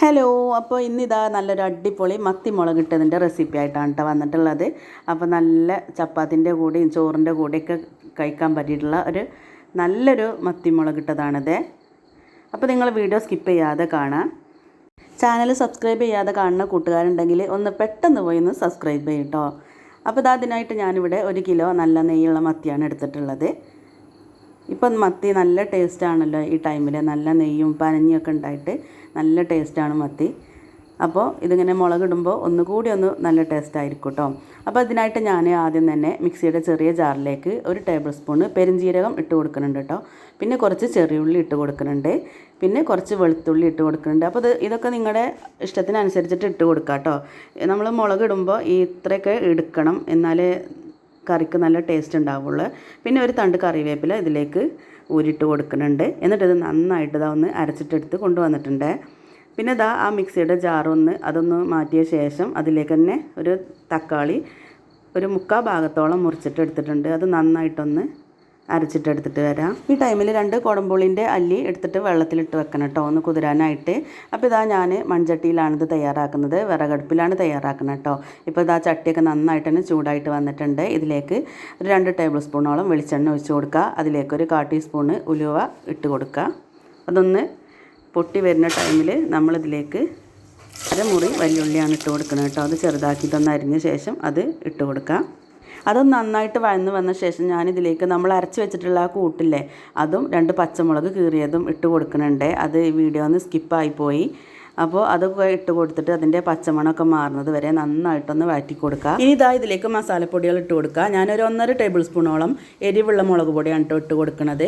Hello അപ്പോൾ ഇന്നിതാ നല്ലൊരു അടിപൊളി മത്തി മുളക് ഇട്ടതിന്റെ റെസിപ്പി ആയിട്ടാണ് കേട്ടോ വന്നിട്ടുള്ളത്. അപ്പോൾ നല്ല ചപ്പാത്തിന്റെ കൂടെയും ചോറിന്റെ കൂടെയൊക്കെ കഴിക്കാൻ പറ്റിയിട്ടുള്ള ഒരു നല്ലൊരു മത്തി മുളക് ഇട്ടതാണിത് അപ്പോൾ നിങ്ങൾ വീഡിയോ സ്കിപ്പ് ചെയ്യാതെ കാണാം. ചാനൽ സബ്സ്ക്രൈബ് ചെയ്യാതെ കാണുന്ന കൂട്ടുകാരുണ്ടെങ്കിൽ ഒന്ന് പെട്ടെന്ന് പോയി ഒന്ന് സബ്സ്ക്രൈബ് ചെയ്യും കേട്ടോ അപ്പോൾ ഇതാ അതിനായിട്ട് ഞാനിവിടെ ഒരു കിലോ നല്ല നെയ്യുള്ള മത്തിയാണ് എടുത്തിട്ടുള്ളത്. ഇപ്പം മത്തി നല്ല ടേസ്റ്റ് ആണല്ലോ ഈ ടൈമിൽ നല്ല നെയ്യും പനഞ്ഞിയൊക്കെ ഉണ്ടായിട്ട് നല്ല ടേസ്റ്റാണ് മത്തി. അപ്പോൾ ഇതിങ്ങനെ മുളകിടുമ്പോൾ ഒന്നുകൂടി ഒന്ന് നല്ല ടേസ്റ്റ് ആയിരിക്കും കേട്ടോ അപ്പോൾ ഇതിനായിട്ട് ഞാൻ ആദ്യം തന്നെ മിക്സിയുടെ ചെറിയ ജാറിലേക്ക് ഒരു ടേബിൾ സ്പൂണ് പെരിഞ്ജീരകം ഇട്ട് കൊടുക്കുന്നുണ്ട് കേട്ടോ പിന്നെ കുറച്ച് ചെറിയുള്ളി ഇട്ട് കൊടുക്കുന്നുണ്ട്. പിന്നെ കുറച്ച് വെളുത്തുള്ളി ഇട്ട് കൊടുക്കുന്നുണ്ട്. അപ്പോൾ ഇത് ഇതൊക്കെ നിങ്ങളുടെ ഇഷ്ടത്തിനനുസരിച്ചിട്ട് ഇട്ട് കൊടുക്കുക കേട്ടോ നമ്മൾ മുളകിടുമ്പോൾ ഈ ഇത്രയൊക്കെ എടുക്കണം. എന്നാലേ കറിക്ക് നല്ല ടേസ്റ്റ് ഉണ്ടാവുള്ളൂ. പിന്നെ ഒരു തണ്ട് കറിവേപ്പില ഇതിലേക്ക് ഊരിട്ട് കൊടുക്കുന്നുണ്ട്. എന്നിട്ട് ഇത് നന്നായിട്ട് ഇതാ ഒന്ന് അരച്ചിട്ടെടുത്ത് കൊണ്ടുവന്നിട്ടുണ്ട്. പിന്നെ ഇതാ ആ മിക്സിയുടെ ജാറൊന്ന് അതൊന്ന് മാറ്റിയ ശേഷം അതിലേക്ക് തന്നെ ഒരു തക്കാളി ഒരു മുക്കാൽ ഭാഗത്തോളം മുറിച്ചിട്ട് എടുത്തിട്ടുണ്ട് അത് നന്നായിട്ടൊന്ന് അരച്ചിട്ടെടുത്തിട്ട് വരാം. ഈ ടൈമിൽ രണ്ട് കുടമ്പുളിന്റെ അല്ലി എടുത്തിട്ട് വെള്ളത്തിലിട്ട് വെക്കണം കേട്ടോ ഒന്ന് കുതിരാനായിട്ട്. അപ്പോൾ ഇതാ ഞാൻ മൺചട്ടിയിലാണിത് തയ്യാറാക്കുന്നത് വിറകടുപ്പിലാണ് തയ്യാറാക്കുന്നത് കേട്ടോ. ഇപ്പോൾ ഇതാ ചട്ടിയൊക്കെ നന്നായിട്ട് തന്നെ ചൂടായിട്ട് വന്നിട്ടുണ്ട്. ഇതിലേക്ക് ഒരു രണ്ട് ടേബിൾ സ്പൂണോളം വെളിച്ചെണ്ണ ഒഴിച്ച് കൊടുക്കുക. അതിലേക്ക് ഒരു കാ ടീസ്പൂണ് ഉലുവ ഇട്ട് കൊടുക്കുക. അതൊന്ന് പൊട്ടി വരുന്ന ടൈമിൽ നമ്മളിതിലേക്ക് അരമുറി വല്യുള്ളിയാണ് ഇട്ട് കൊടുക്കുന്നത് കേട്ടോ. അത് ചെറുതാക്കിയിട്ടൊന്ന് അരിഞ്ഞ ശേഷം അത് ഇട്ട് കൊടുക്കാം അതൊന്ന് നന്നായിട്ട് വഴന്ന് വന്ന ശേഷം ഞാനിതിലേക്ക് നമ്മൾ അരച്ച് വെച്ചിട്ടുള്ള ആ കൂട്ടില്ലേ അതും രണ്ട് പച്ചമുളക് കീറിയതും ഇട്ട് കൊടുക്കുന്നുണ്ട്. അത് വീഡിയോ ഒന്ന് സ്കിപ്പായിപ്പോയി അപ്പോൾ അതൊക്കെ ഇട്ട് കൊടുത്തിട്ട് അതിന്റെ പച്ചമണമൊക്കെ മാറുന്നത് വരെ നന്നായിട്ടൊന്ന് വഴറ്റി കൊടുക്കുക. ഇനി ഇതാ ഇതിലേക്ക് മസാലപ്പൊടികൾ ഇട്ട് കൊടുക്കുക. ഞാനൊരു ഒന്നര ടേബിൾ സ്പൂണോളം എരിവുള്ള മുളക് പൊടിയാണ് കേട്ടോ ഇട്ട് കൊടുക്കുന്നത്.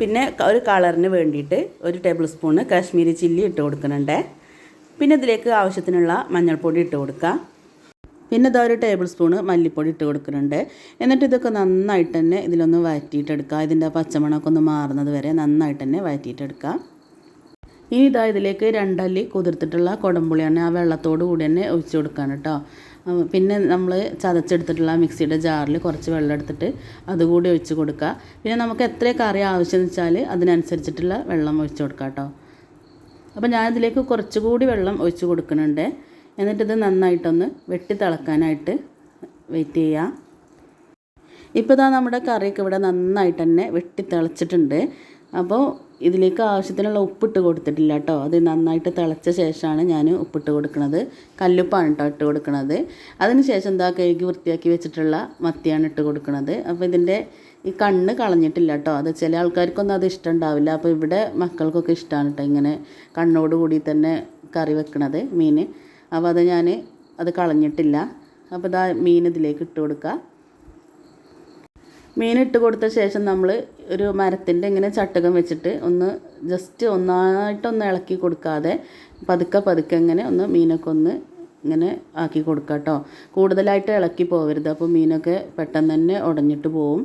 പിന്നെ ഒരു കളറിന് വേണ്ടിയിട്ട് ഒരു ടേബിൾ സ്പൂണ് കാശ്മീരി ചില്ലി ഇട്ട് കൊടുക്കുന്നുണ്ട്. പിന്നെ ഇതിലേക്ക് ആവശ്യത്തിനുള്ള മഞ്ഞൾപ്പൊടി ഇട്ട് കൊടുക്കുക. പിന്നെ ഇതാ ഒരു ടേബിൾ സ്പൂണ് മല്ലിപ്പൊടി ഇട്ട് കൊടുക്കുന്നുണ്ട്. എന്നിട്ട് ഇതൊക്കെ നന്നായിട്ട് തന്നെ ഇതിലൊന്ന് വഴറ്റിയിട്ടെടുക്കുക ഇതിന്റെ പച്ചമണമൊക്കെ ഒന്ന് മാറുന്നത് വരെ നന്നായിട്ട് തന്നെ വഴറ്റിയിട്ടെടുക്കുക ഇനി ഇതാ ഇതിലേക്ക് രണ്ടല്ലി കുതിർത്തിട്ടുള്ള കുടംപുളിയാണ് ആ വെള്ളത്തോട് കൂടി തന്നെ ഒഴിച്ച് കൊടുക്കാൻ കേട്ടോ. പിന്നെ നമ്മൾ ചതച്ചെടുത്തിട്ടുള്ള മിക്സിയുടെ ജാറിൽ കുറച്ച് വെള്ളം എടുത്തിട്ട് അതുകൂടി ഒഴിച്ച് കൊടുക്കുക പിന്നെ നമുക്ക് എത്ര കറി ആവശ്യമെന്ന് വെച്ചാൽ അതിനനുസരിച്ചിട്ടുള്ള വെള്ളം ഒഴിച്ച് കൊടുക്കുക കേട്ടോ. അപ്പോൾ ഞാനിതിലേക്ക് കുറച്ചുകൂടി വെള്ളം ഒഴിച്ച് കൊടുക്കുന്നുണ്ട്. എന്നിട്ടിത് നന്നായിട്ടൊന്ന് വെട്ടി തിളക്കാനായിട്ട് വെയിറ്റ് ചെയ്യാം. ഇപ്പോൾ ഇതാ നമ്മുടെ കറിയൊക്കെ ഇവിടെ നന്നായിട്ട് തന്നെ വെട്ടി തിളച്ചിട്ടുണ്ട്. അപ്പോൾ ഇതിലേക്ക് ആവശ്യത്തിനുള്ള ഉപ്പിട്ട് കൊടുത്തിട്ടില്ല കേട്ടോ. അത് നന്നായിട്ട് തിളച്ച ശേഷമാണ് ഞാൻ ഉപ്പിട്ട് കൊടുക്കുന്നത്. കല്ലുപ്പാണ് കേട്ടോ ഇട്ട് കൊടുക്കുന്നത്. അതിന് ശേഷം എന്താ കഴുകി വൃത്തിയാക്കി വെച്ചിട്ടുള്ള മത്തിയാണ് ഇട്ട് കൊടുക്കുന്നത്. അപ്പോൾ ഇതിന്റെ ഈ കണ്ണ് കളഞ്ഞിട്ടില്ല കേട്ടോ. അത് ചില ആൾക്കാർക്കൊന്നും അത് ഇഷ്ടം ഉണ്ടാവില്ല. അപ്പോൾ ഇവിടെ മക്കൾക്കൊക്കെ ഇഷ്ടമാണ് കേട്ടോ ഇങ്ങനെ കണ്ണോട് കൂടി തന്നെ കറി വെക്കണത് മീൻ. അപ്പോൾ അത് ഞാൻ അത് കളഞ്ഞിട്ടില്ല. അപ്പോൾ ഇതാ മീൻ ഇതിലേക്ക് ഇട്ട് കൊടുക്കുക. മീൻ ഇട്ട് കൊടുത്ത ശേഷം നമ്മൾ ഒരു മരത്തിന്റെ ഇങ്ങനെ ചട്ടകം വെച്ചിട്ട് ഒന്ന് ജസ്റ്റ് ഒന്നായിട്ടൊന്ന് ഇളക്കി കൊടുക്കാതെ പതുക്കെ പതുക്കെ ഇങ്ങനെ ഒന്ന് മീനൊക്കെ ഒന്ന് ഇങ്ങനെ ആക്കി കൊടുക്കുക കേട്ടോ. കൂടുതലായിട്ട് ഇളക്കി പോകരുത് അപ്പോൾ മീനൊക്കെ പെട്ടെന്ന് തന്നെ ഉടഞ്ഞിട്ട് പോവും.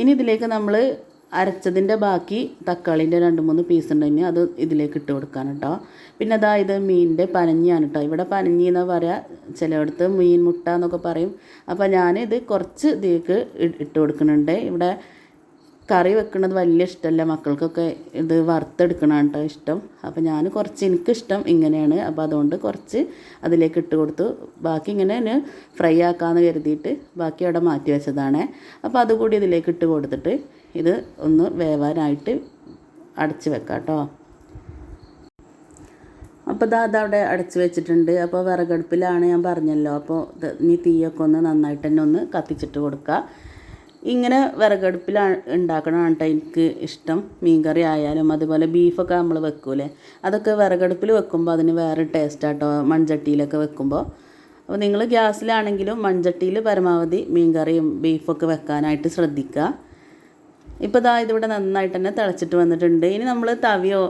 ഇനി ഇതിലേക്ക് നമ്മൾ അരച്ചതിന്റെ ബാക്കി തക്കാളിന്റെ രണ്ട് മൂന്ന് പീസ് ഉണ്ടെങ്കിൽ അത് ഇതിലേക്ക് ഇട്ട് കൊടുക്കാൻ കേട്ടോ പിന്നെ അതാ ഇത് മീനിന്റെ പനഞ്ഞിയാണ് കേട്ടോ ഇവിടെ പനഞ്ഞി എന്ന് പറയുക ചിലയിടത്ത് മീൻ മുട്ട എന്നൊക്കെ പറയും. അപ്പോൾ ഞാനിത് കുറച്ച് ഇതിലേക്ക് ഇട്ട് കൊടുക്കുന്നുണ്ട്. ഇവിടെ കറി വെക്കുന്നത് വലിയ ഇഷ്ടമല്ല. മക്കൾക്കൊക്കെ ഇത് വറുത്തെടുക്കണം കേട്ടോ ഇഷ്ടം. അപ്പോൾ ഞാൻ കുറച്ച് എനിക്കിഷ്ടം ഇങ്ങനെയാണ്. അപ്പോൾ അതുകൊണ്ട് കുറച്ച് അതിലേക്ക് ഇട്ട് കൊടുത്തു. ബാക്കി ഇങ്ങനെ ഫ്രൈ ആക്കാമെന്ന് കരുതിയിട്ട് ബാക്കി അവിടെ മാറ്റി വെച്ചതാണ്. അപ്പോൾ അതുകൂടി ഇതിലേക്ക് ഇട്ട് കൊടുത്തിട്ട് ഇത് ഒന്ന് വേവാനായിട്ട് അടച്ച് വെക്കാം കേട്ടോ. അപ്പോൾ ദാ അതവിടെ അടച്ച് വെച്ചിട്ടുണ്ട്. അപ്പോൾ വിറകടുപ്പിലാണ് ഞാൻ പറഞ്ഞല്ലോ. അപ്പോൾ ഇനി തീയൊക്കെ ഒന്ന് നന്നായിട്ട് തന്നെ ഒന്ന് കത്തിച്ചിട്ട് കൊടുക്കുക ഇങ്ങനെ വിറകടുപ്പിൽ ഉണ്ടാക്കണമാണ് കേട്ടോ എനിക്ക് ഇഷ്ടം. മീൻകറി ആയാലും അതുപോലെ ബീഫൊക്കെ നമ്മൾ വെക്കൂലേ. അതൊക്കെ വിറകടുപ്പിൽ വെക്കുമ്പോൾ അതിന് വേറെ ടേസ്റ്റാട്ടോ മൺചട്ടിയിലൊക്കെ വെക്കുമ്പോൾ അപ്പോൾ നിങ്ങൾ ഗ്യാസിലാണെങ്കിലും മൺചട്ടിയിൽ പരമാവധി മീൻകറിയും ബീഫൊക്കെ വെക്കാനായിട്ട് ശ്രദ്ധിക്കുക ഇപ്പോൾ ഇതാ ഇതിവിടെ നന്നായിട്ട് തന്നെ തിളച്ചിട്ട് വന്നിട്ടുണ്ട്. ഇനി നമ്മൾ തവിയോ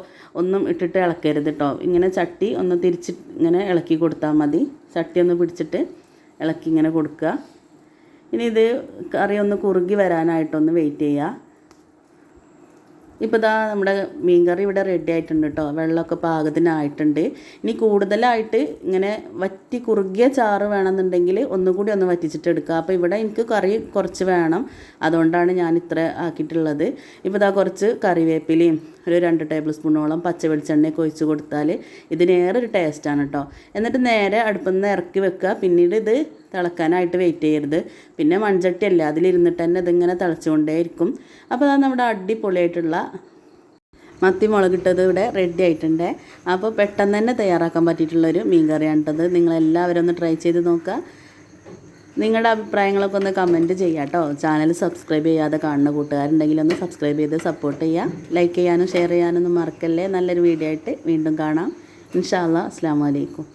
ഒന്നും ഇട്ടിട്ട് ഇളക്കരുത് കേട്ടോ ഇങ്ങനെ ചട്ടി ഒന്ന് തിരിച്ച് ഇങ്ങനെ ഇളക്കി കൊടുത്താൽ മതി. ചട്ടി ഒന്ന് പിടിച്ചിട്ട് ഇളക്കി ഇങ്ങനെ കൊടുക്കുക. ഇനി ഇത് കറി ഒന്ന് കുറുകി വരാനായിട്ടൊന്ന് വെയിറ്റ് ചെയ്യുക ഇപ്പോൾ ഇതാ നമ്മുടെ മീൻ കറി ഇവിടെ റെഡി ആയിട്ടുണ്ട് കേട്ടോ വെള്ളമൊക്കെ പാകത്തിനായിട്ടുണ്ട്. ഇനി കൂടുതലായിട്ട് ഇങ്ങനെ വറ്റി കുറുകിയ ചാറ് വേണമെന്നുണ്ടെങ്കിൽ ഒന്നുകൂടി ഒന്ന് വറ്റിച്ചിട്ട് എടുക്കുക. അപ്പോൾ ഇവിടെ എനിക്ക് കറി കുറച്ച് വേണം. അതുകൊണ്ടാണ് ഞാൻ ഇത്ര ആക്കിയിട്ടുള്ളത്. ഇപ്പോൾ ഇതാ കുറച്ച് കറിവേപ്പിലയും ഒരു രണ്ട് ടേബിൾ സ്പൂണോളം പച്ച വെളിച്ചെണ്ണയൊക്കെ ഒഴിച്ച് കൊടുത്താൽ ഇതിനേറെ ഒരു ടേസ്റ്റാണ് കേട്ടോ എന്നിട്ട് നേരെ അടുപ്പിൽ നിന്ന് ഇറക്കി വെക്കുക. പിന്നീട് ഇത് തിളക്കാനായിട്ട് വെയിറ്റ് ചെയ്യരുത്. പിന്നെ മൺചട്ടിയല്ല അതിലിരുന്നിട്ട് തന്നെ ഇതിങ്ങനെ തിളച്ചുകൊണ്ടേയിരിക്കും. അപ്പോൾ അതാണ് നമ്മുടെ അടിപൊളിയായിട്ടുള്ള മത്തി മുളകിട്ടത് ഇവിടെ റെഡി ആയിട്ടുണ്ട്. അപ്പോൾ പെട്ടെന്ന് തന്നെ തയ്യാറാക്കാൻ പറ്റിയിട്ടുള്ളൊരു മീൻ കറിയാണ് കേട്ടത് നിങ്ങളെല്ലാവരും ഒന്ന് ട്രൈ ചെയ്ത് നോക്കുക. നിങ്ങളുടെ അഭിപ്രായങ്ങളൊക്കെ ഒന്ന് കമന്റ് ചെയ്യാം കേട്ടോ. ചാനൽ സബ്സ്ക്രൈബ് ചെയ്യാതെ കാണുന്ന കൂട്ടുകാരുണ്ടെങ്കിൽ ഒന്ന് സബ്സ്ക്രൈബ് ചെയ്ത് സപ്പോർട്ട് ചെയ്യുക. ലൈക്ക് ചെയ്യാനും ഷെയർ ചെയ്യാനൊന്നും മറക്കല്ലേ. നല്ലൊരു വീഡിയോ ആയിട്ട് വീണ്ടും കാണാം. ഇൻഷാ അല്ലാ അസ്സാം വലൈക്കും